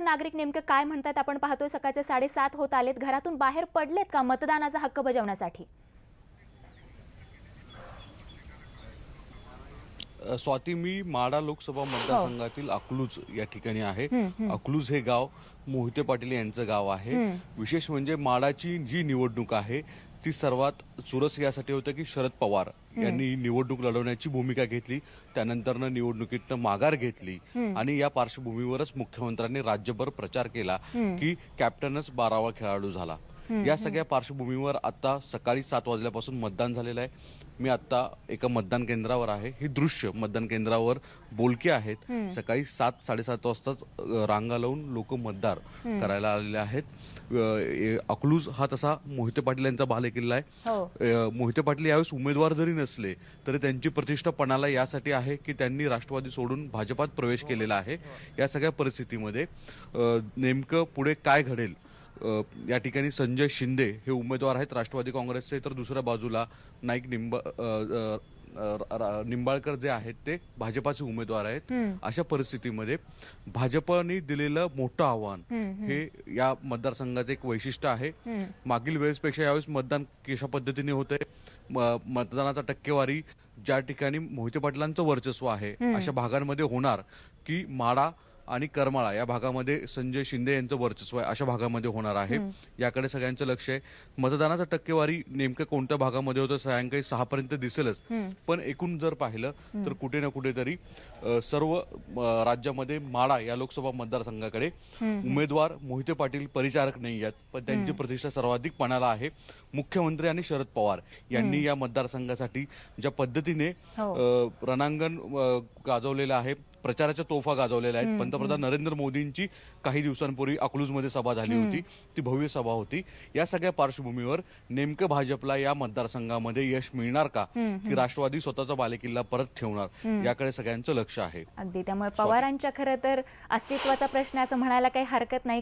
नागरिक नेमकं काय म्हणतात आपण पाहतोय सकाळचे साडेसात होत आलेत. घरातून बाहेर पडलेत का मतदानाचा हक्क बजावण्यासाठी? स्वाती मी माडा लोकसभा मतदारसंघातील अकलूज या ठिकाणी आहे. अकलूज हे गाव मोहिते पाटील यांचं गाव आहे. विशेष म्हणजे माडाची जी निवडणूक आहे ती सर्वात चुरस यासाठी होतं की शरद पवार यांनी निवडणूक लढवण्याची भूमिका घेतली त्यानंतरनं निवडणुकीतनं माघार घेतली आणि या पार्श्वभूमीवरच मुख्यमंत्र्यांनी राज्यभर प्रचार केला की कॅप्टनच बारावा खेळाडू झाला. या सगळ्या पार्श्वभूमीवर आता सकाळी सात वाजल्यापासून मतदान झालेलं आहे. मी आता एका मतदान केंद्रावर आहे. ही दृश्य मतदान केंद्रावर बोलके आहेत. सकाळी सात साडेसात वाजताच रांगा लावून लोक मतदार करायला आलेले आहेत. अकलूज हा तसा मोहिते पाटील यांचा बालेकिल्ला आहे हो. मोहिते पाटील यावेळेस उमेदवार जरी नसले तरी त्यांची प्रतिष्ठा पणाला यासाठी आहे की त्यांनी राष्ट्रवादी सोडून भाजपात प्रवेश केलेला आहे. या सगळ्या परिस्थितीमध्ये नेमकं पुढे काय घडेल? या ठिकाणी संजय शिंदे हे उमेदवार आहेत. राष्ट्रवादी काँग्रेसचे तर दुसऱ्या बाजूला नाईक निंब निंबाळकर जे आहेत ते भाजपाचे उमेदवार आहेत. अशा परिस्थितीमध्ये भाजपने दिलेलं मोठं आव्हान हे या मतदारसंघाचं एक वैशिष्ट्य आहे. मागील वेळेसपेक्षा यावेळेस मतदान कशा पद्धतीने होते मतदानाचा टक्केवारी ज्या ठिकाणी मोहिते पाटलांचं वर्चस्व आहे अशा भागांमध्ये होणार की माडा आणि करमाळा या भागामध्ये संजय शिंदे यांचं वर्चस्व आहे. अशा भागामध्ये होणार आहे. याकडे सगळ्यांचं लक्ष आहे. मतदानाचा टक्केवारी नेमकं कोणत्या भागामध्ये होतं सायंकाळी सहा पर्यंत दिसेलच पण एकूण जर पाहिलं तर कुठे ना कुठेतरी सर्व राज्यामध्ये माडा या लोकसभा मतदारसंघाकडे उमेदवार मोहिते पाटील परिचारक नाही आहेत. पण त्यांची प्रतिष्ठा सर्वाधिक पणाला आहे. मुख्यमंत्री आणि शरद पवार यांनी या मतदारसंघासाठी ज्या पद्धतीने हो. रणांगण गाजवलेलं आहे प्रचाराच्या तोफा गाजवलेल्या आहेत. पंतप्रधान नरेंद्र मोदींची काही दिवसांपूर्वी अकलूजमध्ये सभा झाली होती. ती भव्य सभा होती. या सगळ्या पार्श्वभूमीवर नेमकं भाजपला या मतदारसंघामध्ये यश मिळणार का? की राष्ट्रवादी स्वतःचा बालेकिल्ला परत ठेवणार? याकडे सगळ्यांचं लक्ष आहे. अगदी. त्यामुळे पवारांच्या खरं तर अस्तित्वाचा प्रश्न असं म्हणायला काही हरकत नाही